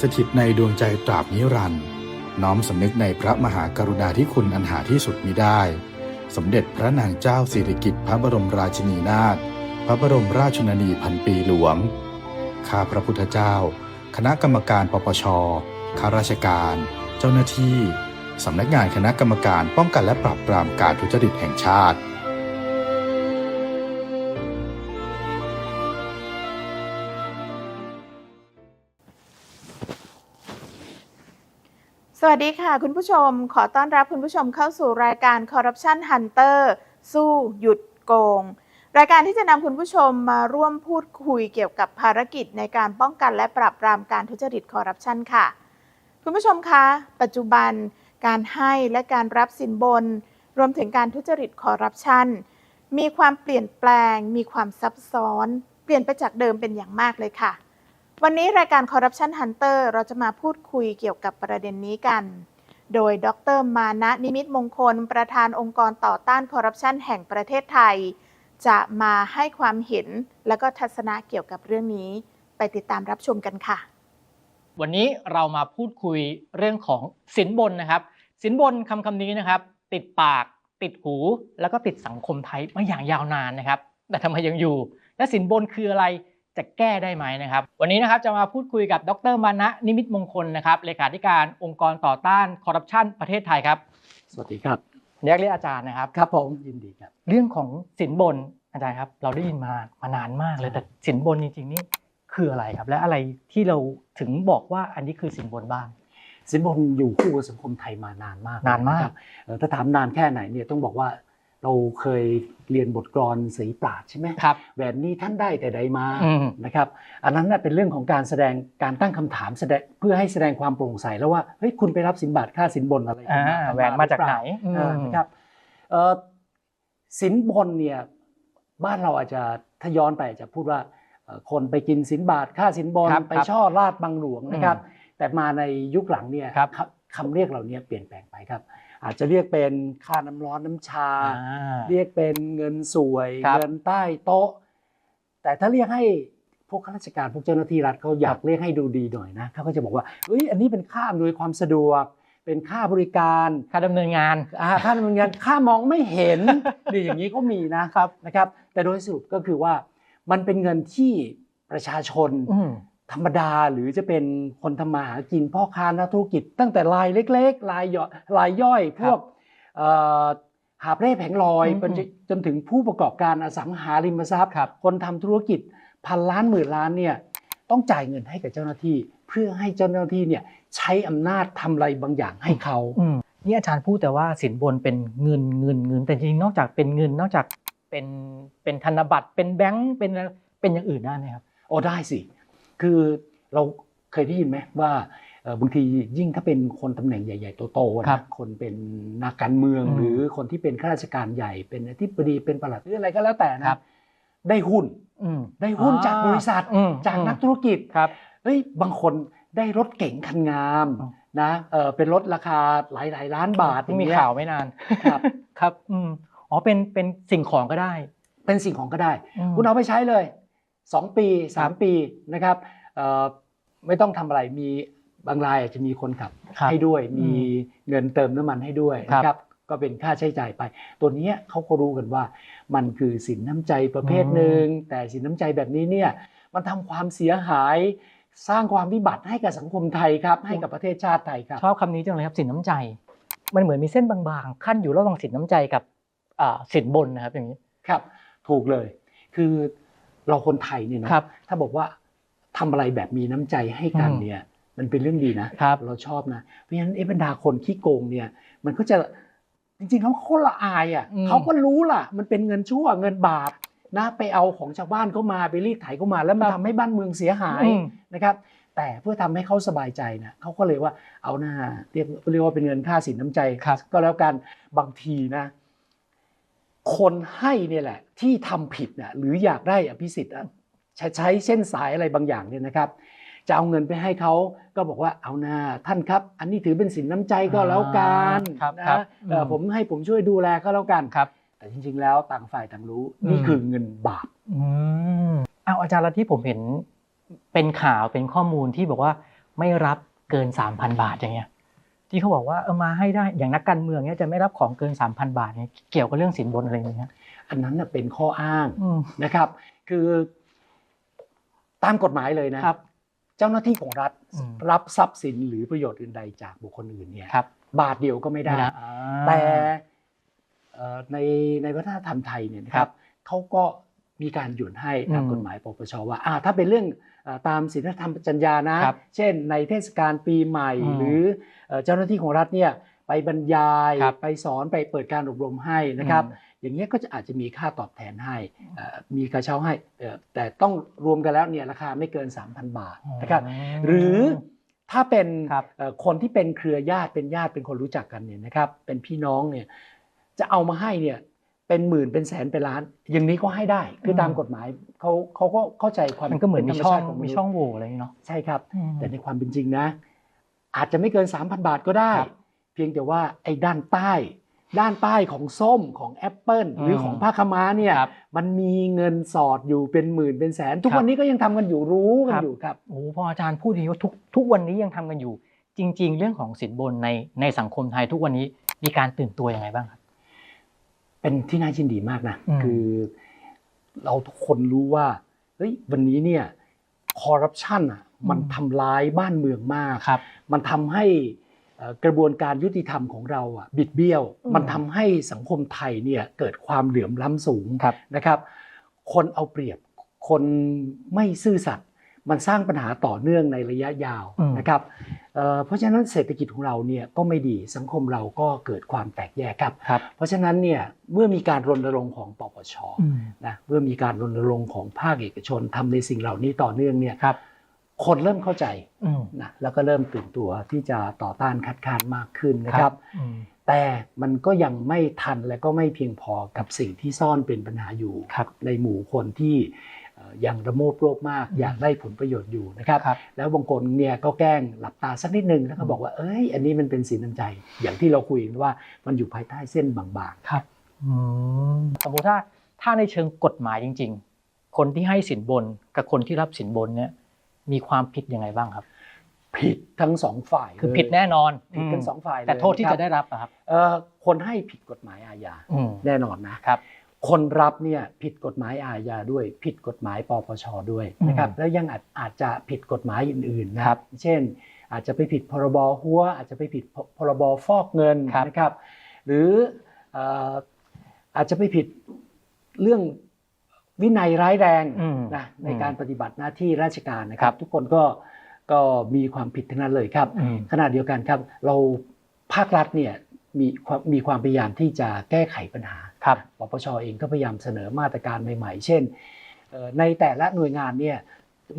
สถิตในดวงใจตราบนิรันดร์น้อมสำนึกในพระมหากรุณาธิคุณอันหาที่สุดมิได้ สมเด็จพระนางเจ้าสิริกิติ์พระบรมราชินีนาถพระบรมราชชนนีพันปีหลวง ข้าพระพุทธเจ้า คณะกรรมการปปช ข้าราชการ เจ้าหน้าที่ สำนักงานคณะกรรมการป้องกันและปราบปรามการทุจริตแห่งชาติ วัสดีค่ะ คุณผู้ชม ขอต้อนรับคุณผู้ชมเข้าสู่รายการ Corruption Hunter สู้หยุดโกง รายการที่จะนำคุณผู้ชมมาร่วมพูดคุยเกี่ยวกับภารกิจในการป้องกันและปราบปรามการทุจริตคอร์รัปชันค่ะ คุณผู้ชมคะ ปัจจุบันการให้และการรับสินบน รวมถึงการทุจริตคอร์รัปชันมีความเปลี่ยนแปลง มีความซับซ้อน เปลี่ยนไปจากเดิมเป็นอย่างมากเลยค่ะ วันนี้รายการ Corruption Hunter เราจะมาพูดคุยเกี่ยวกับประเด็นนี้กัน โดยดรมานะนิมิตมงคล ประธานองค์กรต่อต้านคอร์รัปชันแห่งประเทศไทย จะมาให้ความเห็นและก็ทัศนะเกี่ยวกับเรื่องนี้ ไปติดตามรับชมกันค่ะ วันนี้เรามาพูดคุยเรื่องของสินบนนะครับ สินบนคำคำนี้นะครับ ติดปาก ติดหู แล้วก็ติดสังคมไทยมาอย่างยาวนานนะครับ แต่ทำไมยังอยู่ และสินบนคืออะไร จะแก้ได้ไหมนะครับ วันนี้นะครับจะมาพูดคุยกับดรมานะนิมิตมงคลนะครับเลขาธิการองค์กรต่อต้านคอร์รัปชันประเทศไทยครับสวัสดีครับเรียกเรียกอาจารย์นะครับครับผมยินดีครับ เรื่องของสินบนอาจารย์ครับ เราได้ยินมามานานมากเลยแต่สินบนจริงๆนี่คืออะไรครับ และอะไรที่เราถึงบอกว่าอันนี้คือสินบนบ้างสินบนอยู่คู่กับสังคมไทยมานานมากนานมากะครับเอ่อถ้าถามนานแค่ไหนเนี่ยต้องบอกว่า เราเคยเรียนบทกลอนสีปราดใช่ไหมครับแหวนนี้ท่านได้แต่ใดมาอืมนะครับอันนั้นน่ะเป็นเรื่องของการแสดงการตั้งคำถามแสดงเพื่อให้แสดงความโปร่งใสแล้วว่าเฮ้ยคุณไปรับสินบาทค่าสินบนอะไรอ่ากัแหวนมาจากไหนรือเปล่าเอออืมนะครับเอ่อสินบนเนี่ยบ้านเราอาจจะถ้าย้อนไปอาจจะพูดว่าเอ่อคนไปกินสินบาทค่าสินบนครับไปครับช่อราดบังหลวงนะครับ แต่มาในยุคหลังเนี่ยครับคำคำเรียกเหล่านี้เปลี่ยนแปลงไปครับ อาจจะเรียกเป็นค่าน้ำร้อนน้ำชาอ่าเรียกเป็นเงินสวยครับเงินใต้โต๊ะ แต่ถ้าเรียกให้พวกข้าราชการพวกเจ้าหน้าที่รัฐเขาอยากเรียกให้ดูดีหน่อยนะเขาก็จะบอกว่าเฮ้ยอันนี้เป็นค่าอำนวยความสะดวก เป็นค่าบริการค่าดำเนินงานอ่าค่าดำเนินงานค่ามองไม่เห็นนี่อย่างนี้ก็มีนะครับนะครับ แต่โดยสรุปก็คือว่ามันเป็นเงินที่ประชาชนอืม ธรรมดาหรือจะเป็นคนทำมาหากินพ่อค้านักธุรกิจ ตั้งแต่รายเล็กๆรายย่อยรายย่อย พวกเอ่อหาบเร่แผงลอยอืมจนจนถึงผู้ประกอบการอสังหาริมทรัพย์ครับคนทำธุรกิจพันล้านหมื่นล้านเนี่ยต้องจ่ายเงินให้กับเจ้าหน้าที่ เพื่อให้เจ้าหน้าที่เนี่ยใช้อำนาจทำอะไรบางอย่างให้เขาอืมนี่อาจารย์พูดแต่ว่าสินบนเป็นเงินเงินเงินแต่จริงๆนอกจากเป็นเงินนอกจากเป็นเป็นธนบัตรเป็นแบงก์เป็นเป็นอย่างอื่นได้ไหมครับโอ้ได้สิ คือเราเคยได้ยินไหมว่าเอ่อบางทียิ่งถ้าเป็นคนตำแหน่งใหญ่ ๆ โตๆครันะบคนเป็นนักการเมืองอืมหรือคนที่เป็นข้าราชการใหญ่เป็นอธิบดีเป็นปลัดหรืออะไรก็แล้วแต่ครันะบได้หุ้นอืมได้หุ้นจากบริษัทอืมจากอืมนักธุรกิจครับเฮ้ยบางคนได้รถเก๋งคันงามอ๋อนะเออเป็นรถราคาหลายหลายๆล้านบาทที่มีอย่งเงี้ยข่าวไม่นานครับครับอืมอ๋อเป็นเป็นสิ่งของก็ได้ เป็นสิ่งของก็ได้มคุณเอาไปใช้เลย 2 ปีครับ3ปีนะครับเอ่อไม่ต้องทำอะไรมีบางรายอาจจะมีคนขับครับให้ด้วยอืมมีเงินเติมน้ำมันให้ด้วยครับนะครับก็เป็นค่าใช้จ่ายไป ตัวเนี้ยเขาก็รู้กันว่า มันคือสินน้ำใจประเภทหนึ่งแต่สินน้ำใจแบบนี้เนี่ยมันทำความเสียหายสร้างความวิบัติให้กับสังคมไทยครับ ให้กับประเทศชาติไทยครับชอบคำนี้จังเลยครับสินน้ำใจ มันเหมือนมีเส้นบางๆขั้นอยู่ระหว่างสินน้ำใจกับอ่าสินบนนะครับอย่างนี้ครับ ถูกเลย คือ เราคนไทยเนี่ยนะครับถ้าบอกว่าทำอะไรแบบมีน้ำใจให้กันอืมเนี่ยมันเป็นเรื่องดีนะครับเราชอบนะเพราะฉะนั้นไอ้บรรดาคนขี้โกงเนี่ยมันก็จะจริงๆเขาโคตรละอายอะอืมเขาก็รู้ล่ะ มันเป็นเงินชั่วเงินบาปนะไปเอาของชาวบ้านเข้ามาไปรีดไถเข้ามา แล้วมันทำให้บ้านเมืองเสียหายอืมนะครับ แต่เพื่อทำให้เขาสบายใจนะเขาก็เลยว่าเอาหน้าเรียกเรียกว่าเป็นเงินค่าสินน้ำใจครับก็แล้วกันบางทีนะ คนให้เนี่ยแหละ ที่ทำผิดนะหรืออยากได้อภิสิทธิ์อะใช้ใช้เส้นสายอะไรบางอย่างเนี่ยนะครับจะเอาเงินไปให้เขาก็บอกว่าเอาหน้าท่านครับ อันนี้ถือเป็นสินน้ำใจก็แล้วกันอ่าครับนะครับเอ่ออมผมให้ผมช่วยดูแลก็แล้วกันครับ แต่จริง ๆ แล้วต่างฝ่ายต่างรู้อืมนี่คือเงินบาปอืมเอาอาจารย์แล้วที่ผมเห็นเป็นข่าวเป็นข้อมูลที่บอกว่าไม่รับเกิน 3,000 บาทอย่างเงี้ย ที่เขาบอกว่าเออมาให้ได้อย่างนักการเมืองเนี้ยจะไม่รับของเกิน 3,000 บาทเนี่ยเกี่ยวกับเรื่องสินบนอะไรอย่างเงี้ยอันนั้นน่ะเป็นข้ออ้างอืมนะครับ คือตามกฎหมายเลยนะครับเจ้าหน้าที่ของรัฐอืมรับทรัพย์สินหรือประโยชน์อื่นใดจากบุคคลอื่นเนี่ยครับบาทเดียวก็ไม่ได้อ่าแต่เอ่อในในวัฒนธรรมไทยเนี่ยนะครับเขาก็มีการหยุดให้ตามอืมกฎหมายปปชว่าอ่าถ้าเป็นเรื่องเอ่อ ตามศีลธรรมจัญญานะครับเช่น ในเทศกาลปีใหม่อืมหรือเอ่อเจ้าหน้าที่ของรัฐเนี่ยไปบรรยายครับไปสอนไปเปิดการอบรมให้นะครับอืมอย่างเงี้ยก็จะอาจจะมีค่าตอบแทนให้เอ่อมีกระเช้าให้เอ่อแต่ต้องรวมกันแล้วเนี่ยราคาไม่เกิน 3,000 บาทนะครับ หรือถ้าเป็นครับเอ่อคนที่เป็นเครือญาติเป็นญาติเป็นคนรู้จักกันเนี่ยนะครับ เป็นพี่น้องเนี่ยจะเอามาให้เนี่ย เป็นหมื่นเป็นแสนเป็นล้าน อย่างนี้ก็ให้ได้คือตามกฎหมายเขาเขาก็เข้าใจความมันก็เหมือนป็มีธรรช่องชาติของมีนุษย์ช่องโหว่อะไรอย่างเงี้ยเนาะใช่ครับอืมแต่ในความเป็นจริงนะ อาจจะไม่เกิน 3,000 บาทก็ได้ครับเพียงแต่ว่าไอ้ด้านใต้ ด้านใต้ของส้มของแอปเปิลหรือมของผ้าขาวม้าเนี่ยครับมันมีเงินสอดอยู่เป็นหมื่นเป็นแสน ทุกครับวันนี้ก็ยังทำกันอยู่รู้กัคนรับอยู่ครับโอ้โหพออาจารย์พูดอย่างนี้ว่าทุกทุกวันนี้ยังทำกันอยู่ จริง ๆ เรื่องของสินบนในในสังคมไทยทุกวันนี้มีการตื่นตัวยังไงบ้างครับ เป็นที่น่ายินดีมากนะอืมคือ เราทุกคนรู้ว่าเฮ้ยวันนี้เนี่ยคอร์รัปชันอะมันทำร้ายบ้านเมืองมากครับมันทำให้เอ่อกระบวนการยุติธรรมของเราอะบิดเบี้ยวอืมมันทำให้สังคมไทยเนี่ยเกิดความเหลื่อมล้ำสูงครับนะครับ คนเอาเปรียบคนไม่ซื่อสัตย์มันสร้างปัญหาต่อเนื่องในระยะยาวอืมนะครับ เอ่อเพราะฉะนั้นเศรษฐกิจของเราเนี่ยก็ไม่ดีสังคมเราก็เกิดความแตกแยกครับครับเพราะฉะนั้นเนี่ยเมื่อมีการรณรงค์ของปปชอืมนะเมื่อมีการรณรงค์ของภาคเอกชนทำในสิ่งเหล่านี้ต่อเนื่องเนี่ยครับคนเริ่มเข้าใจอืมนะแล้วก็เริ่มตื่นตัวที่จะต่อต้านคัดค้านมากขึ้นนะครับอืมแต่มันก็ยังไม่ทันและก็ไม่เพียงพอกับสิ่งที่ซ่อนเป็นปัญหาอยู่ครับในหมู่คนที่เอ่อยังระโมบโลภมากอืมอยากได้ผลประโยชน์อยู่นะครับครับ แล้วบางคนเนี่ยก็แกล้งหลับตาสักนิดนึงแล้วก็บอกว่าเอ้ย อันนี้มันเป็นสินน้ำใจ อย่างที่เราคุยกันว่ามันอยู่ภายใต้เส้นบางๆครับอืมสมมติถ้าถ้าในเชิงกฎหมายจริง ๆ คนที่ให้สินบนกับคนที่รับสินบนเนี่ยมีความผิดยังไงบ้างครับ ผิดทั้งสองฝ่ายคือเลยผิดแน่นอนผิดทั้งสองฝ่ายเลยแต่โทษที่นคจะรับได้รับอะครับเอ่อคนให้ผิดกฎหมายอาญาอืมแน่นอนนะครับ คนรับเนี่ยผิดกฎหมายอาญาด้วย ผิดกฎหมายปปชด้วยนะครับอืมแล้วยังอาจอาจจะผิดกฎหมายอื่นๆนะครับ เช่น อาจจะไปผิดพรบหัว อาจจะไปผิดพพรบฟอกเงินครับนะครับ หรือเอ่ออาจจะไปผิดเรื่องวินัยร้ายแรงอืมนะในอืมการปฏิบัติหน้าที่ราชการนะคครัรับบทุกคนก็ก็มีความผิดทั้งนั้นเลยครับอืมขณะเดียวกันครับ เราภาครัฐเนี่ยมีความมีความพยายามที่จะแก้ไขปัญหาครับปปชเองก็พยายามเสนอมาตรการใหม่ ๆ เช่นเอ่อในแต่ละหน่วยงานเนี่ย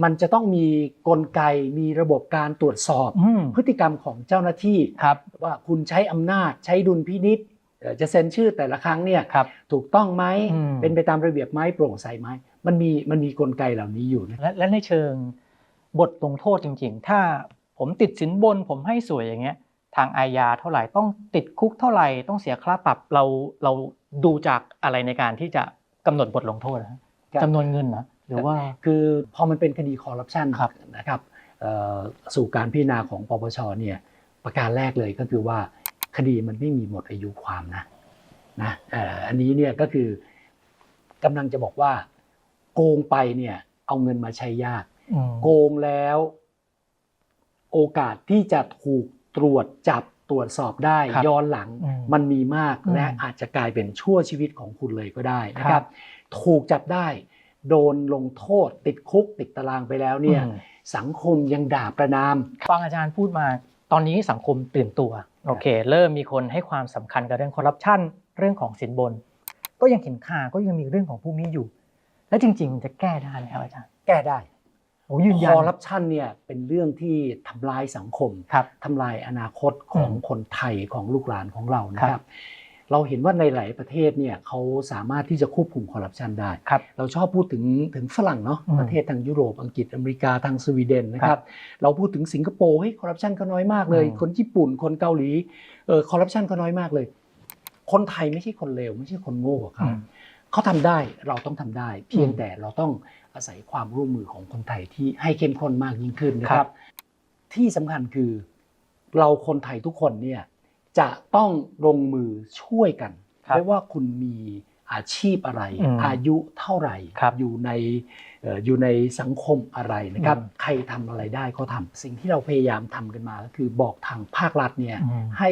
มันจะต้องมีกลไกมีระบบการตรวจสอบอืมพฤติกรรมของเจ้าหน้าที่ครับว่าคุณใช้อำนาจใช้ดุลพินิษเอ่อจะเซ็นชื่อแต่ละครั้งเนี่ยครับถูกต้องไหมอืมเป็นไปตามระเบียบไหมโปร่งใสไหมมันมีมันมีกลไกเหล่านี้อยู่นะและและในเชิงบทลงโทษจริง ๆ ถ้าผมติดสินบนผมให้สวยอย่างเงี้ย ทางอาญาเท่าไหร่ต้องติดคุกเท่าไหร่ต้องเสียค่าปรับเราเรา ดูจากอะไรในการที่จะกำหนดบทลงโทษนะฮะครับจำนวนเงินนะหรือว่าคือพอมันเป็นคดีคอร์รัปชันครับนะครับเอ่อสู่การพิจารณาของปปชเนี่ยประการแรกเลยก็คือว่าคดีมันไม่มีหมดอายุความนะนะเอ่ออันนี้เนี่ยก็คือกำลังจะบอกว่า โกงไปเนี่ย เอาเงินมาใช้ยากอืมโกงแล้ว โอกาสที่จะถูกตรวจจับ ตรวจสอบได้ครับย้อนหลังอืมมันมีมากอืมและอาจจะกลายเป็นชั่วชีวิตของคุณเลยก็ได้นะคครัรับบถูกจับได้ โดนลงโทษ ติดคุกติดตารางไปแล้วเนี่ยอืมสังคมยังด่าประนามฟังอาจารย์พูดมา ตอนนี้สังคมตื่นตัวโอเค เริ่มมีคนให้ความสำคัญกับเรื่องคอร์รัปชันเรื่องของสินบน ก็ยังเห็นค่าก็ยังมีเรื่องของพวกนี้อยู่ และจริง ๆ จะแก้ได้ไหมครับอาจารย์ แก้ได้ โอ้ยืนยัคนอร์รัปชันเนี่ยเป็นเรื่องที่ทำลายสังคมครับทำลายอนาคตของอืมคนไทยของลูกหลานของเรานะคครัรับบเราเห็นว่าในหลายประเทศเนี่ยเขาสามารถที่จะควบคุมคอร์รัปชันได้ครับเราชอบพูดถึงถึงฝรั่งเนาะอืมประเทศทางยุโรปอังกฤษอเมริกาทางสวีเดนนะคครัรับบเราพูดถึงสิงคโปร์เฮ้ยคอร์รัปชันก็น้อยมากเลยอืมคนญี่ปุ่นคนเกาหลีเออคอร์รัปชันก็น้อยมากเลย คนไทยไม่ใช่คนเลวไม่ใช่คนโง่อะครับอืม เขาทำได้เราต้องทำได้ เพียงอืมแต่เราต้องอาศัยความร่วมมือของคนไทยที่ให้เข้มข้นมากยิ่งขึ้นนะคครัรับบที่สำคัญคือเราคนไทยทุกคนเนี่ยจะต้องลงมือช่วยกันครับไม่ว่าคุณมีอาชีพอะไรอืมอายุเท่าไหร่ครับอยู่ในเอ่ออยู่ในสังคมอะไรนะครับอืมใครทำอะไรได้ก็ทำสิ่งที่เราพยายามทำกันมาก็คือบอกทางภาครัฐเนี่ยอืมให้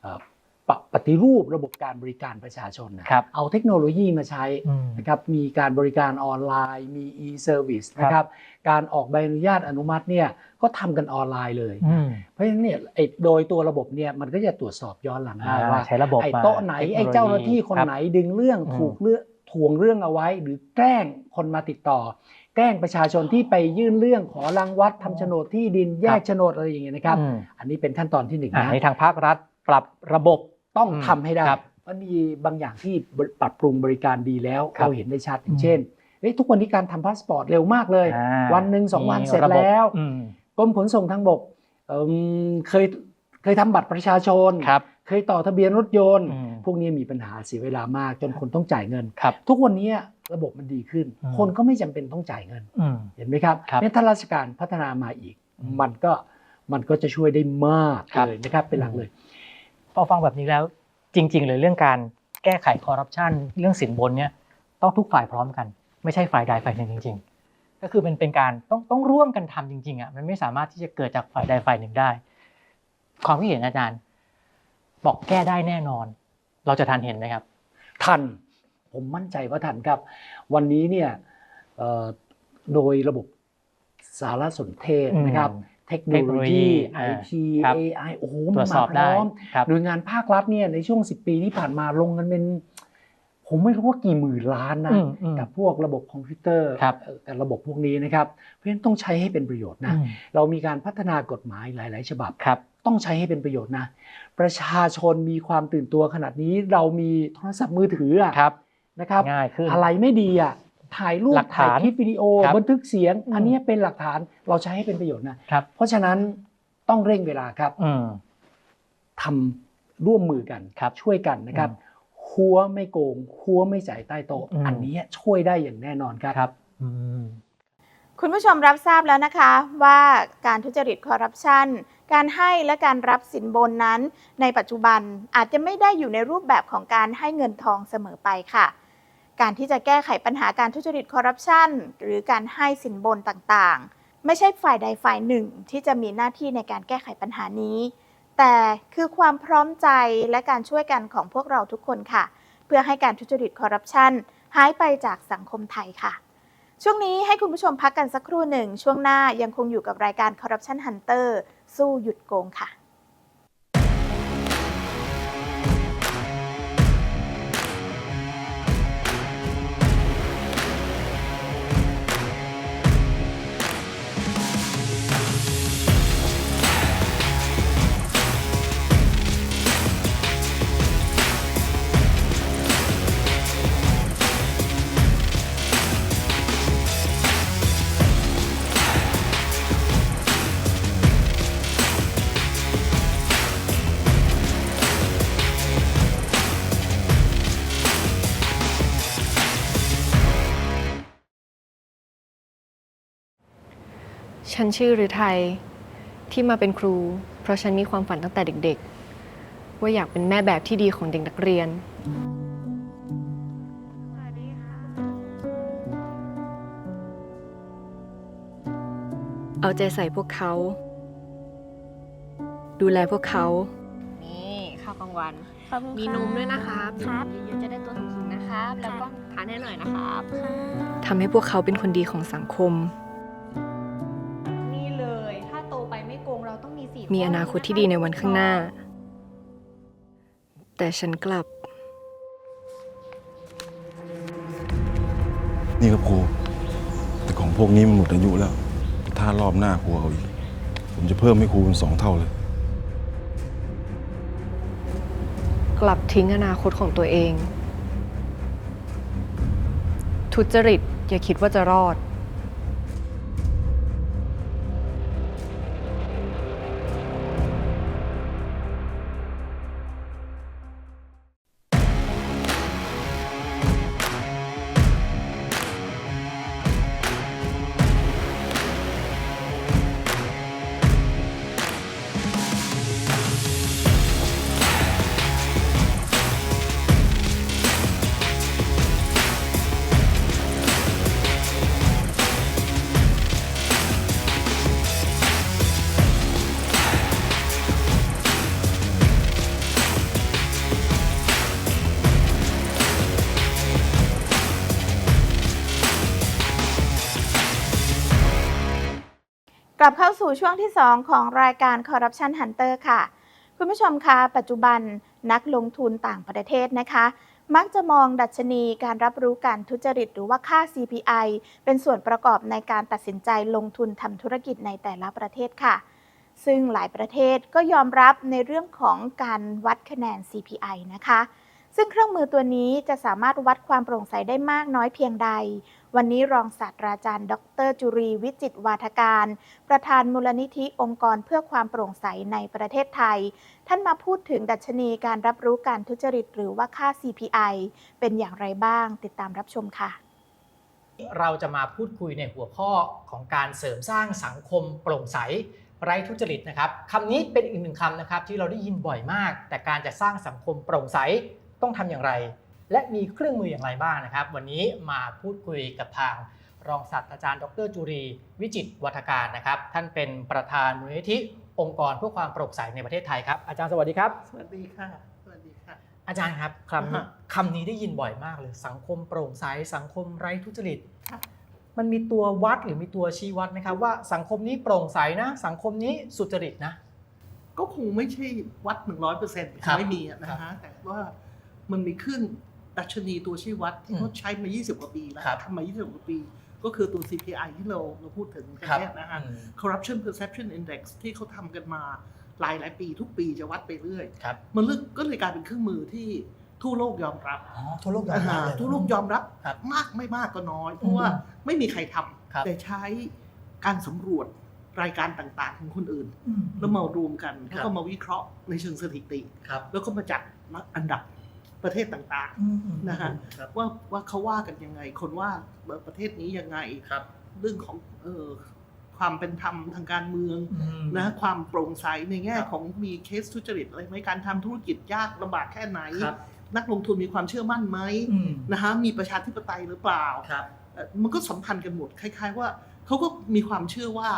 เอ่อ ปะปฏิรูประบบการบริการประชาชนนะครับเอาเทคโนโลยีมาใช้อืมนะครับมีการบริการออนไลน์ มี e-service นะครับการออกใบอนุญาตอนุมัติเนี่ยก็ทำกันออนไลน์เลยอืมเพราะฉะนั้นเนี่ยไอ้โดยตัวระบบเนี่ยมันก็จะตรวจสอบย้อนหลังได้อ่าว่าใช้ระบบไอ้มาโต๊ะไหนเทคโนโลยีไอ้เจ้าหน้าที่คนครับไหนดึงเรื่องอืมถูกเรื่องถ่วงเรื่องเอาไว้ หรือแกล้งคนมาติดต่อ แกล้งประชาชนที่ไปยื่นเรื่องขอรังวัดทำโฉนดที่ดินแยกโฉนดอะไรอย่างเงี้ยนะครับอืมอันนี้เป็นขั้นตอนที่หนึ่งอ่านะในทางภาครัฐปรับระบบ ต้องอืมทำให้ได้ครับมันมีบางอย่างที่ปรับปรุงบริการดีแล้วครับเราเห็นได้ชัดอย่าอืงมเช่นเฮ้ยทุกวันนี้การทำพาสปอร์ตเร็วมากเลยอ่าวันหนึ่งสองวันมีเสร็จระบบแล้วอืมกรมขนส่งทางบกเอิ่มเคยเคยทำบัตรประชาชนครับเคยต่อทะเบียนรถยนต์อืมพวกนี้มีปัญหาเสียเวลามากจนคนต้องจ่ายเงินครับทุกวันนี้ระบบมันดีขึ้นอืมคนก็ไม่จำเป็นต้องจ่ายเงินอืมเห็นไหมครับครับเนี่ยถ้าราชการพัฒนามาอีกอืมมันก็มันก็จะช่วยได้มากครับเลยนะครับเป็นหลักเลยพ อฟังแบบนี้แล้วจริง ๆ เลยเรื่องการแก้ไขคอร์รัปชันเรื่องสินบนเนี่ยต้องทุกฝ่ายพร้อมกัน ไม่ใช่ฝ่ายใดฝ่ายหนึ่งจริง ๆ ก็คือเป็นเป็นการต้องต้องร่วมกันทำจริงๆอะมันไม่สามารถที่จะเกิดจากฝ่ายใดฝ่ายหนึ่งได้ ความคิดเห็นอาจารย์ บอกแก้ได้แน่นอน เราจะทันเห็นไหมครับ ทันผมมั่นใจว่าทันครับ วันนี้เนี่ยเอ่อโดยระบบสารสนเทศอืมนะครับ เทคโนเทคโนโลโลยียีอ่าไอทีครับ AI โอ้โหตรมัวนจสมาอบพได้ร้อมครับหน่วยงานภาครัฐเนี่ยในช่วง 10 ปีที่ผ่านมาลงกันเป็น ผมไม่รู้ว่ากี่หมื่นล้านนะอืมอืมกับพวกระบบคอมพิวเตอร์ครับเอ่อกับระบบพวกนี้นะครับ เพราะฉะนั้นต้องใช้ให้เป็นประโยชน์นะอืมเรามีการพัฒนากฎหมายหลาย ๆ ฉบับครับต้องใช้ให้เป็นประโยชน์นะ ประชาชนมีความตื่นตัวขนาดนี้เรามีโทรศัพท์มือถืออะครับนะครับง่ายขึ้นอะไรไม่ดีอะ ถ่ายรูปหลักถ่าฐายนคลิปวิดีโอครับบันทึกเสียง อืม อันนี้เป็นหลักฐานเราใช้ให้เป็นประโยชน์นะครับ เพราะฉะนั้นต้องเร่งเวลาครับอืม ทำร่วมมือกันครับช่วยกันนะครับหัวไม่โกงหัวไม่จ่ายใต้โต๊ะอืม อันนี้ช่วยได้อย่างแน่นอนครับ ครับอืม คุณผู้ชมรับทราบแล้วนะคะว่าการทุจริตคอร์รัปชันการให้และการรับสินบนนั้น ในปัจจุบันอาจจะไม่ได้อยู่ในรูปแบบของการให้เงินทองเสมอไปค่ะ การที่จะแก้ไขปัญหาการทุจริตคอร์รัปชันหรือการให้สินบนต่างๆ ไม่ใช่ฝ่ายใดฝ่ายหนึ่งที่จะมีหน้าที่ในการแก้ไขปัญหานี้ แต่คือความพร้อมใจและการช่วยกันของพวกเราทุกคนค่ะ เพื่อให้การทุจริตคอร์รัปชันหายไปจากสังคมไทยค่ะ ช่วงนี้ให้คุณผู้ชมพักกันสักครู่หนึ่ง ช่วงหน้ายังคงอยู่กับรายการ Corruption Hunter สู้หยุดโกงค่ะ ฉันชื่อฤทัยที่มาเป็นครู เพราะฉันมีความฝันตั้งแต่เด็กๆ ว่าอยากเป็นแม่แบบที่ดีของเด็กนักเรียน เอาใจใส่พวกเขา ดูแลพวกเขา นี่ข้าวกลางวัน มีนมด้วยนะครับครับเยอะๆจะได้ตัวสูงๆนะครับ แล้วก็ทานให้หน่อยนะครับ ทำให้พวกเขาเป็นคนดีของสังคม มีสี่มีข้อนาคตที่ดีในวันข้างหน้า แต่ฉันกลับ นี่ครับครู แต่ของพวกนี้มันหมดอายุแล้ว ถ้ารอบหน้าครูเอาอีก ผมจะเพิ่มให้ครูเป็นสองเท่าเลย กลับทิ้งอนาคตของตัวเอง ทุจริตอย่าคิดว่าจะรอด สู่ช่วงที่ 2 ของรายการ Corruption Hunter ค่ะ คุณผู้ชมคะปัจจุบันนักลงทุนต่างประเทศนะคะ มักจะมองดัชนีการรับรู้การทุจริตหรือว่าค่า CPI เป็นส่วนประกอบในการตัดสินใจลงทุนทำธุรกิจในแต่ละประเทศค่ะ ซึ่งหลายประเทศก็ยอมรับในเรื่องของการวัดคะแนน CPI นะคะ ซึ่งเครื่องมือตัวนี้จะสามารถวัดความโปร่งใสได้มากน้อยเพียงใด วันนี้รองศาสตราจารย์ ดร จุรีวิจิตวาทการ ประธานมูลนิธิองค์กรเพื่อความโปร่งใสในประเทศไทย ท่านมาพูดถึงดัชนีการรับรู้การทุจริตหรือว่าค่า CPI เป็นอย่างไรบ้าง ติดตามรับชมค่ะ เราจะมาพูดคุยในหัวข้อของการเสริมสร้างสังคมโปร่งใสไร้ทุจริตนะครับคำนี้เป็นอีกหนึ่งคำนะครับที่เราได้ยินบ่อยมาก แต่การจะสร้างสังคมโปร่งใสต้องทำอย่างไร และมีเครื่องมืออย่างไรบ้างนะครับ วันนี้มาพูดคุยกับทางรองศาสตราจารย์ดรจุรี วิจิตรวัฒการนะครับ ท่านเป็นประธานมูลนิธิองค์กรเพื่อความโปร่งใสในประเทศไทยครับอาจารย์สวัสดีครับ สวัสดีค่ะ สวัสดีค่ะ อาจารย์ครับคอ่าฮะำคำนี้ได้ยินบ่อยมากเลย สังคมโปร่งใสสังคมไร้ทุจริตค่ะมันมีตัววัดหรือมีตัวชี้วัดไหมครับว่าสังคมนี้โปร่งใสนะ สังคมนี้สุจริตนะ ก็คงไม่ใช่วัดหนึ่งร้อยเปอร์เซ็นต์ครับไม่มีอะนะครัฮะบแต่ว่ามันมีเครื่อง ดัชนีตัวชี้วัดที่อืมเขาใช้มา 20 กว่าปีแล้วครับทำมา 20 กว่าปี ก็คือตัว CPI ที่เราเราพูดถึงกันเนี่ยนะฮะอืม Corruption Perception Index ที่เขาทำกันมาหลายหลายปีทุกปีจะวัดไปเรื่อยครับมันเลือกก็เลยกลายเป็นเครื่องมือที่ทั่วโลกยอมรับอ๋อทั่วโลกยอมรับอ่าเลยทั่วโลกยอมรับครับมากไม่มากก็น้อย เพราะว่าอืมไม่มีใครทครับำแต่ใช้การสำรวจรายการต่างๆ ของคนอื่นอืมแล้วมารวมกันครับแล้วก็มาวิเคราะห์ในเชิงสถิติครับแล้วก็มาจัดอันดับ ประเทศต่างอืมอืมๆนะฮะครับว่าว่าเขาว่ากันยังไง คนว่าประเทศนี้ยังไงครับ เรื่องของเอ่อความเป็นธรรมทางการเมืองอืมนะความโปร่งใสในแง่ครับของมีเคสทุจริตอะไรไหมการทำธุรกิจยากลำบากแค่ไหนครับนักลงทุนมีความเชื่อมั่นไหมอืมนะฮะมีประชาธิปไตยหรือเปล่าครับเอ่อมันก็สัมพันธ์กันหมดคล้าย ๆ ว่าเขาก็มีความเชื่อว่า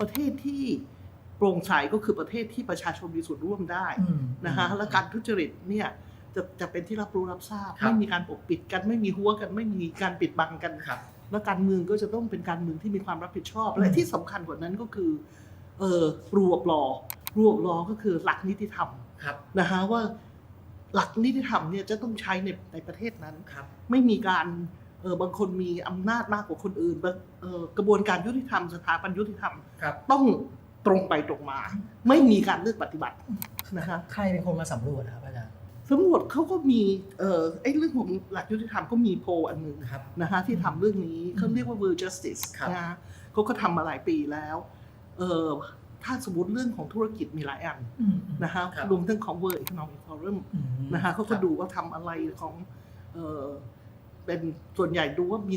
ประเทศที่โปร่งใสก็คือประเทศที่ประชาชนมีส่วนร่วมได้อืมนะฮะและการทุจริตเนี่ย จะจะเป็นที่รับรู้รับทราบ ครับไม่มีการปกปิดกันไม่มีหัวกันไม่มีการปิดบังกันครับและการเมืองก็จะต้องเป็นการเมืองที่มีความรับผิดชอบอืมและที่สำคัญกว่านั้นก็คือเออรวบรอรวบรอก็คือหลักนิติธรรมครับ นะฮะว่าหลักนิติธรรมเนี่ยจะต้องใช้ในในประเทศนั้น ครับ ไม่มีการเออบางคนมีอำนาจมากกว่าคนอื่นบางเออกระบวนการยุติธรรมสถาบันยุติธรรม ครับ ต้องตรงไปตรงมา ไม่มีการเลือกปฏิบัตินะฮะใครเป็นคนมาสำรวจนะครับอาจารย์ สำรวจเขาก็มีเอ่อไอ้เรื่องของหลักยุติธรรมก็มีโพลอันหนึ่งครับนะฮะที่ทำเรื่องนี้เขาเรียกว่า World Justice ครับนะฮะเขาก็ทำมาหลายปีแล้วเอ่อถ้าสมมติเรื่องของธุรกิจมีหลายอันอืมอืมนะฮะครับรวมทั้งของ World Economic Forum อืมนะฮะเขาก็ดูว่าทำอะไรของเอ่อเป็นส่วนใหญ่ดูว่ามี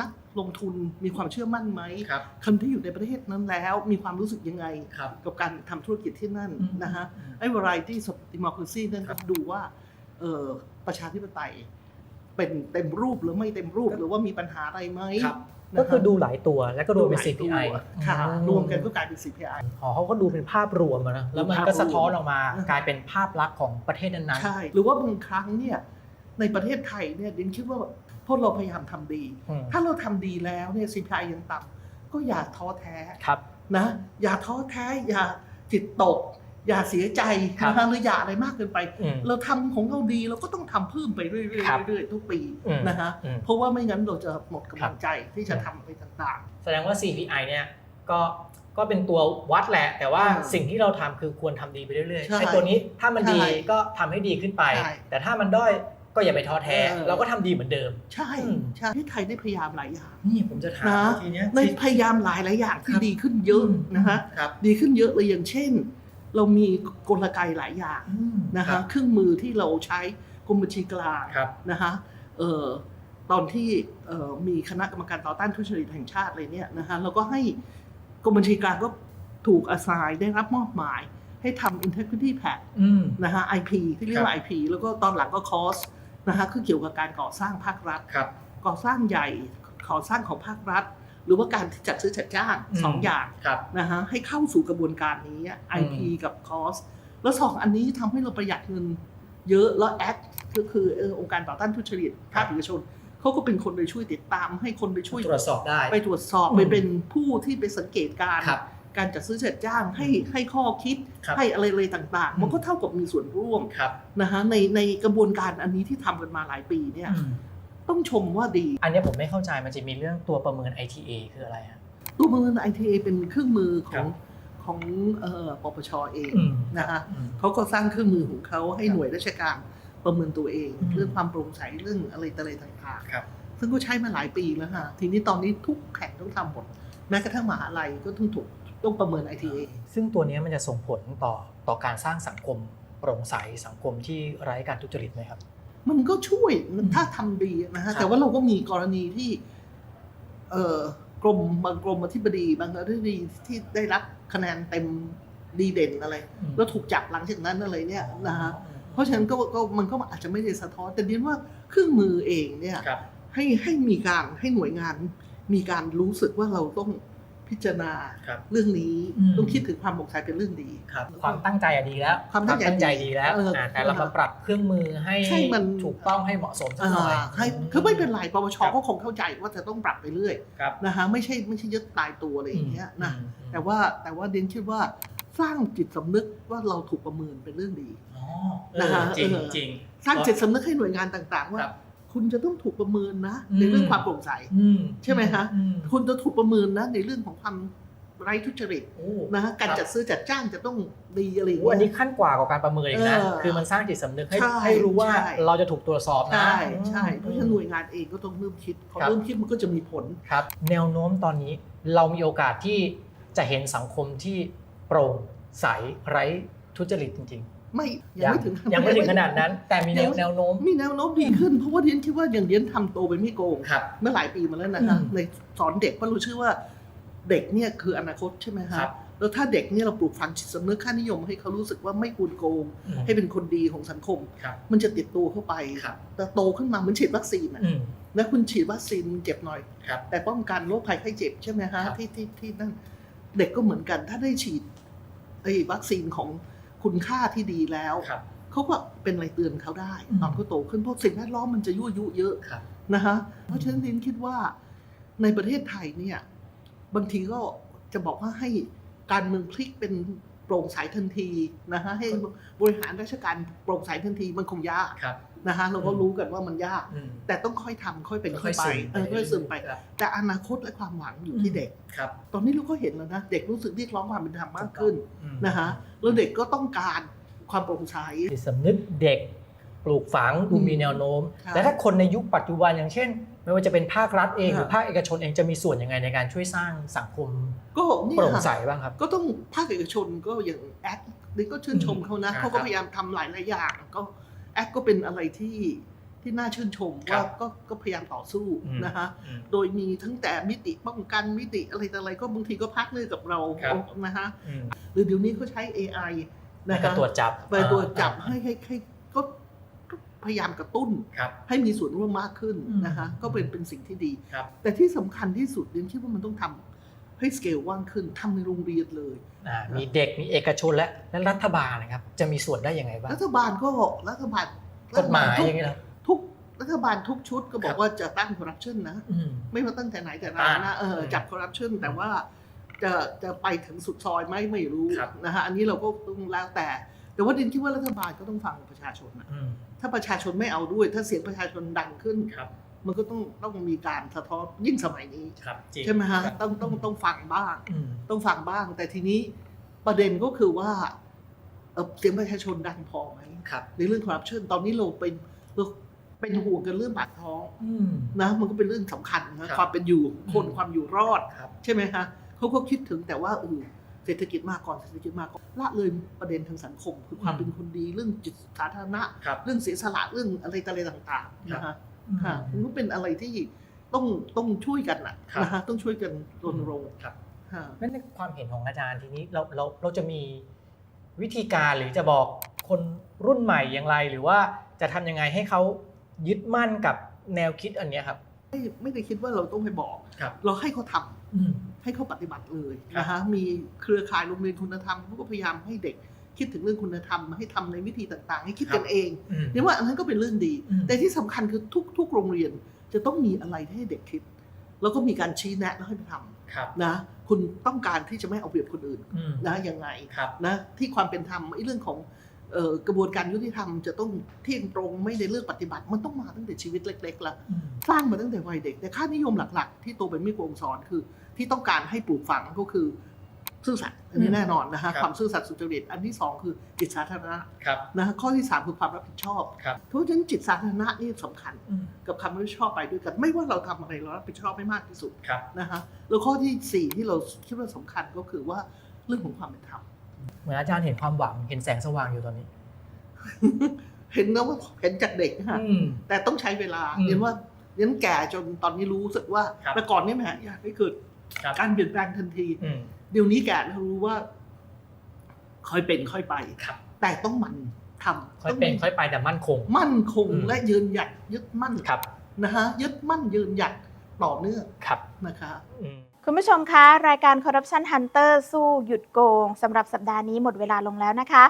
นักลงทุนมีความเชื่อมั่นไหมครับคนที่อยู่ในประเทศนั้นแล้ว มีความรู้สึกยังไงครับกับการทำธุรกิจที่นั่นอืมนะฮะอืมไอ้ variety of democracy นั่นครัก็บดูว่าเอ่อประชาธิปไตย เป็นเต็มรูปหรือไม่เต็มรูปหรือว่ามีปัญหาอะไรไหมครับนะก็ฮะคือดูหลายตัวแล้วก็รวมเป็นหลายตัว CPI ค่ะอืรวมกันก็กลายเป็น CPI อ๋อเขาก็ดูเป็นภาพรวมอะนะแล้วมันภาพก็รวมสะท้อนออกมาอืมกลายเป็นภาพลักษณ์ของประเทศนั้นๆใช่หรือว่าบางครั้งเนี่ยในประเทศไทยเนี่ยดินคิดว่า พวกเราพยายามทำดีอืมถ้าเราทำดีแล้วเนี่ย CPI ยังต่ำก็อย่าท้อแท้ครับนะ อย่าท้อแท้อย่าจิตตก อย่าเสียใจครับนะคะหรืออย่าอะไรมากเกินไปอืมเราทำของเราดีเราก็ต้องทำเพิ่มไปเรื่อยครับๆเรื่อยๆทุกปีอืมนะฮะอืมเพราะว่าไม่งั้นเราจะหมดกำครัลับงใจที่จะทำไปต่างแสดงว่า CPI เนี่ยก็ก็เป็นตัววัดแหละ แต่ว่าอ่าสิ่งที่เราทำคือควรทำดีไปเรื่อยใช่ๆไอ้ตัวนี้ถ้ามันดีใช่ก็ทำให้ดีขึ้นไปใช่แต่ถ้ามันด้อย ก็อย่าไปท้อแท้ เออ เราก็ทำดีเหมือนเดิมๆใช่อืม ใช่ที่ไทยได้พยายามหลายอย่าง นี่ผมจะถามนะ ทีเนี้ยในพยายามหลายหลายๆอย่างที่ครับ ดีขึ้นเยอะอืมนะฮะครับดีขึ้นเยอะเลยอย่างเช่น เรามีกลไกหลายอย่างอืมนะครัฮะบเครื่องมือที่เราใช้กรมบัญชีกลางครับ นะฮะเอ่อตอนที่เอ่อมีคณะกรรมการต่อต้านทุจริตแห่งชาติอะไรเนี่ยนะฮะเราก็ให้กรมบัญชีกลางก็ถูกอาสายได้รับมอบหมาย ให้ทำ integrity pack อืม นะฮะ IP ที่เรียกว่า IP แล้วก็ตอนหลังก็ cost นะฮะคือเกี่ยวกับการก่อสร้างภาครัฐ ครับ ก่อสร้างใหญ่ก่อสร้างของภาครัฐ หรือว่าการจัดซื้อจัดจ้างอืม สองอย่างครับ นะฮะให้เข้าสู่กระบวนการนี้อะ IP กับ cost แล้วสองอันนี้ทำให้เราประหยัดเงินเยอะแล้ว Act ก็คือเออองค์การต่อต้านทุจริตภาคเอกชนเขาก็เป็นคนไปช่วยติดตามให้คนไปช่วยตรวจสอบได้ ไปตรวจสอบอืม ไปเป็นผู้ที่ไปสังเกตการณ์ ครับ การจัดซื้อจัดจ้างให้ให้ข้อคิดครับให้อะไรเลยต่างๆ มันก็เท่ากับมีส่วนร่วมครับ นะคะในในกระบวนการอันนี้ที่ทำกันมาหลายปีเนี่ยอืมต้องชมว่าดี อันเนี้ยผมไม่เข้าใจมันจะมีเรื่องตัวประเมิน ITA คืออะไรฮะ ตัวประเมิน ITA เป็นเครื่องมือขครัองบ ของเอ่อปปชเองอืมนะคะอืม เขาก็สร้างเครื่องมือของเขาให้ครับหน่วยราชการประเมินตัวเอง อืม เรื่องความโปร่งใสเรื่องอะไรต่ออะไรต่างครับ ๆซึ่งก็ใช้มาหลายปีแล้วค่ะทีนี้ตอนนี้ทุกแข่งต้องทำหมดแม้กระทั่งมหาลัยก็ต้องถูก ต้องประเมิน ITA ซึ่งตัวเนี้ยมันจะส่งผลต่อต่อการสร้างสังคมโปร่งใสสังคมที่ไร้การทุจริตไหมครับ มันก็ช่วยอืมถ้าทำดีนะครัฮะบแต่ว่าเราก็มีกรณีที่เอ่อกรมบางกรมอธิบดีบางอธิบดีที่ได้รับคะแนนเต็มดีเด่นอะไร แล้วถูกจับหลังจากนั้นอะไรเนี่ยนะฮะเพราะฉะนั้นก็ก็มันก็อาจจะไม่ได้สะท้อน แต่เรียนว่าเครื่องมือเองเนี่ยครับให้ให้มีการให้หน่วยงานมีการรู้สึกว่าเราต้อง พิจารณาครับเรื่องนี้อืม ต้องคิดถึงความโปร่งใสเป็นเรื่องดี ครับความตั้งใจอะดีแล้วความตั้งใจดีแล้วเอออ่าแต่เรามาปรับเครื่องมือให้ให้มัน ถูกต้องให้เหมาะสมสักหน่อย อ่าให้คือไม่เป็นไรปปชครับก็คงเข้าใจว่าจะต้องปรับไปเรื่อยครับนะคะไม่ใช่ไม่ใช่ยึดตายตัวอะไรอย่างเงี้ยนะอืมแต่ว่าแต่ว่าเดนคิดว่าสร้างจิตสำนึกว่าเราถูกประเมินเป็นเรื่องดี อ๋อเอนะอคะจริงเออ จริง สร้างจิตสำนึกให้หน่วยงานต่างๆว่า ครับ คุณจะต้องถูกประเมินนะอืมในเรื่องความโปร่งใสอืมใช่ไหมคะอืมคุณจะถูกประเมินนะ ในเรื่องของความไร้ทุจริตโอ้นะการครับจัดซื้อจัดจ้างจะต้องดีอะไรอย่างโอ้อันเงี้นี้ยขั้นกว่ากว่าการประเมินอีกนะเออคือมันสร้างจิตสำนึกให้ใช่ให้รู้ว่าใช่เราจะถูกตรวจสอบนะใช่ใช่เพอืมราะฉะนั้นหน่วยงานเองก็ต้องเริ่มคิดพอครับเริ่มคิดมันก็จะมีผลครับ แนวโน้มตอนนี้เรามีโอกาสที่จะเห็นสังคมที่โปร่งใสไร้ทุจริตจริง ไม่ๆยังไม่ถึงยังไม่ถึงขนาดนั้น แต่มีแนวแนวโน้มมีแนวโน้มดีขึ้นเพราะว่าเรียนคิดว่าอย่างเรียนทำโตเป็นไม่โกงครับเมื่อหลายปีมาแล้วนะคะอืมในสอนเด็กเพราะเราเชื่อว่าเด็กเนี่ยคืออนาคตใช่ไหมครัคะบแล้วถ้าเด็กเนี่ยเราปลูกฝังจิตสำนึกค่านิยมให้เขารู้สึกว่าไม่ควรโกงอืมให้เป็นคนดีของสังคมครับมันจะติดตัวเข้าไปครับแต่โตขึ้นมาเหมือนฉีดวัคซีนนะอืมนะคุณฉีดวัคซีนมันเจ็บหน่อยครับแต่ป้องกันโรคภัยไข้เจ็บใช่ไหมครัคะบที่ที่ที่นั่นเด็กก็เหมือนกันถ้าได้ฉีดไอ้วัคซีนของ คุณค่าที่ดีแล้ว ครับ เขาก็เป็นอะไรเตือนเขาได้ อืม ตอนเขาโตขึ้นเพราะสิ่งแวดล้อมมันจะยั่วยุเยอะครับ นะคะเพราะฉะนั้นดินคิดว่าในประเทศไทยเนี่ย บางทีก็จะบอกว่าให้การเมืองพลิกเป็นโปร่งใสทันทีนะคะให้บริหารราชการโปร่งใสทันทีมันคงยาก ครับ นะคะเราก็รู้กันว่ามันยากอืมแต่ต้องค่อยทำค่อยเป็นค่ค่ออยยๆไปซึมเออค่อยๆซึมไปครับแต่อนาคตและความหวังอยู่ที่เด็กครับตอนนี้เราก็เห็นแล้วนะเด็กรู้สึกเรียกร้องความเป็นธรรมมากขึ้นอืมนะคะแล้วเด็กก็ต้องการความโปร่งใสจิตสำนึกเด็กปลูกฝังดูอืมมีแนวโน้มใช่และถ้าคนในยุคปัจจุบันอย่างเช่น ไม่ว่าจะเป็นภาครัฐเองค่ะหรือภาคเอกชนเองจะมีส่วนยังไงในการช่วยสร้างสังคมก็เนี่ยโปร่งค่ะใสบ้างครับ ก็ต้องภาคเอกชนก็อย่างแอคนี่ก็ชื่นชมเขานะอืมเขาก็ครับพยายามทำหลายหลายๆอย่างก็ แอคก็เป็นอะไรที่ที่น่าชื่นชมครัว่าบก็ก็พยายามต่อสู้อืมนะคะอืมโดยมีทั้งแต่มิติป้องกันมิติอะไรต่ออะไรก็บางทีก็พักเนื่อกับเราครับ นะคะอืมหรือเดี๋ยวนี้เขาใช้ AI ในนะการคะตรวจจับไปตรวจจับอ่าให้ให้ให้ก็ก็พยายามกระตุ้น ครับ ให้มีส่วนร่วมมากขึ้นอืมนะคะ ก็เป็นเป็นสิ่งที่ดี ครับ แต่ที่สำคัญที่สุดเรียนคิดว่ามันต้องทำ ให้สเกลว่างขึ้นทำในโรงเรียนเลยอ่ามีเด็กมีเอกชนและและรัฐบาลนะครับ จะมีส่วนได้ยังไงบ้าง รัฐบาลก็รัฐบาลกฎหมายทุอย่างนี้นะทุกรัฐบาลทุกชุดก็บอครักบว่าจะตั้งคอร์รัปชันนะอืมไม่ว่าตั้งแต่ไหนแต่ไรนะเอออืมจับคอร์รัปชันแต่ว่าจะจะไปถึงสุดซอยไหมไม่รู้ครับนะฮะอันนี้เราก็ต้องแล้วแต่ แต่ว่าดินคิดว่ารัฐบาลก็ต้องฟังประชาชนนะอืมถ้าประชาชนไม่เอาด้วย ถ้าเสียงประชาชนดังขึ้นครับ มันก็ต้องต้องมีการสะท้อนยิ่งสมัยนี้ครับจริง ใช่ไหมฮะครับต้องต้องต้องฟังบ้าง อืม ต้องฟังบ้าง แต่ทีนี้ประเด็นก็คือว่าเอ่อเสียงประชาชนดังพอไหมครับ ในเรื่องคอร์รัปชันตอนนี้เราเป็นเราเป็นห่วงกันเรื่องปากท้องอืม นะมันก็เป็นเรื่องสำคัญนะครับ ความเป็นอยู่ของคนอืม ความอยู่รอด ครับ ใช่ไหมคะเขาก็คิดถึงแต่ว่าเออเศรษฐกิจมาก่อนเศรษฐกิจมาก่อนละเลยประเด็นทางสังคม คือความอืม เป็นคนดีเรื่องจิตสาธารณะ ครับ เรื่องเสียสละเรื่องอะไรต่ออะไรต่างๆนะคะอืม ค่ะมันก็เป็นอะไรที่ต้องต้องช่วยกันนะครับนะคะต้องช่วยกันรณรงค์ครับค่ะนั่นในความเห็นของอาจารย์ทีนี้เราเราเราจะมีวิธีการหรือจะบอกคนรุ่นใหม่อย่างไร หรือว่าจะทำยังไงให้เขายึดมั่นกับแนวคิดอันเนี้ยครับ ไม่ไม่ได้คิดว่าเราต้องไปบอกครับเราให้เขาทำอืมให้เขาปฏิบัติเลยครับนะคะมีเครือข่ายโรงเรียนคุณธรรมเขาก็พยายามให้เด็ก คิดถึงเรื่องคุณธรรมให้ทำในวิธีต่างๆ ให้คิดกันเองอืมเนี่ยว่าอันนั้นก็เป็นเรื่องดีอืมแต่ที่สำคัญคือทุกทุกโรงเรียนจะต้องมีอะไรให้เด็กคิด แล้วก็มีการชี้แนะแล้วให้ไปทครับำนะคุณต้องการที่จะไม่เอาเปรียบคนอื่นอืมนะยังไงครับนะที่ความเป็นธรรมไอ้เรื่องของเอ่อกระบวนการยุติธรรมจะต้องเที่ยงตรงไม่ในเรื่องปฏิบัติ มันต้องมาตั้งแต่ชีวิตเล็กๆละอืมสร้างมาตั้งแต่วัยเด็ก แต่ค่านิยมหลัก ๆ ที่โตเป็นมิตรวงสอนคือ ที่ต้องการให้ปลูกฝังก็คือ ซื่อสัตย์อันนี้อืมแน่นอนนะฮะครับความซื่อสัตย์สุจริต อันที่สองคือจิตสาธารณะครับนะฮะข้อที่สามคือความรับผิดชอบครับเพราะฉะนั้นจิตสาธารณะนี่สำคัญอืมกับคำรับผิดชอบไปด้วยกัน ไม่ว่าเราทำอะไรเรารับผิดชอบไม่มากที่สุดครับนะฮะแล้วข้อที่สี่ที่เราคิดว่าสำคัญก็คือว่าเรื่องของความเป็นธรรมเหมือนอาจารย์เห็นความหวังเห็นแสงสว่างอยู่ตอนนี้ เห็นนะว่าเห็นจากเด็กนะฮะอืมแต่ต้องใช้เวลาอืมเรียนว่าเรียนแก่จนตอนนี้รู้สึกว่าครับแต่ก่อนนี่แหมอยากให้เกิดครับการเปลี่ยนแปลงทันทีอืม เดี๋ยวนี้แก่แล้วรู้ว่า ค่อยเป็นค่อยไปครับแต่ต้องหมันทำค่อยเป็นต้งมีค่อยไปแต่มั่นคง มั่นคงอืมและยืนหยัดยึดมั่นครับนะฮะยึดมั่นยืนหยัดต่อเนื่องครับนะคะอืมคุณผู้ชมคะ รายการ Corruption Hunter สู้หยุดโกงสำหรับสัปดาห์นี้หมดเวลาลงแล้วนะคะ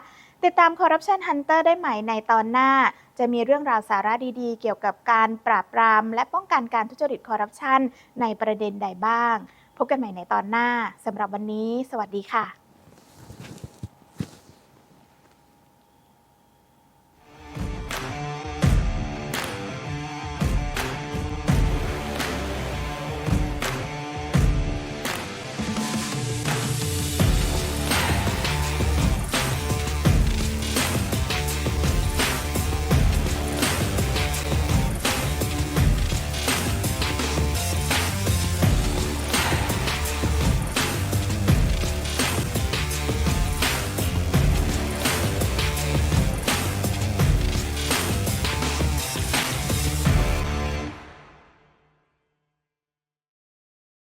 ติดตาม Corruption Hunter ได้ใหม่ในตอนหน้า จะมีเรื่องราวสาระดีๆ เกี่ยวกับการปราบปราม และป้องกันการทุจริตคอร์รัปชันในประเด็นใดบ้าง พบกันใหม่ในตอนหน้าสำหรับวันนี้ สวัสดีค่ะ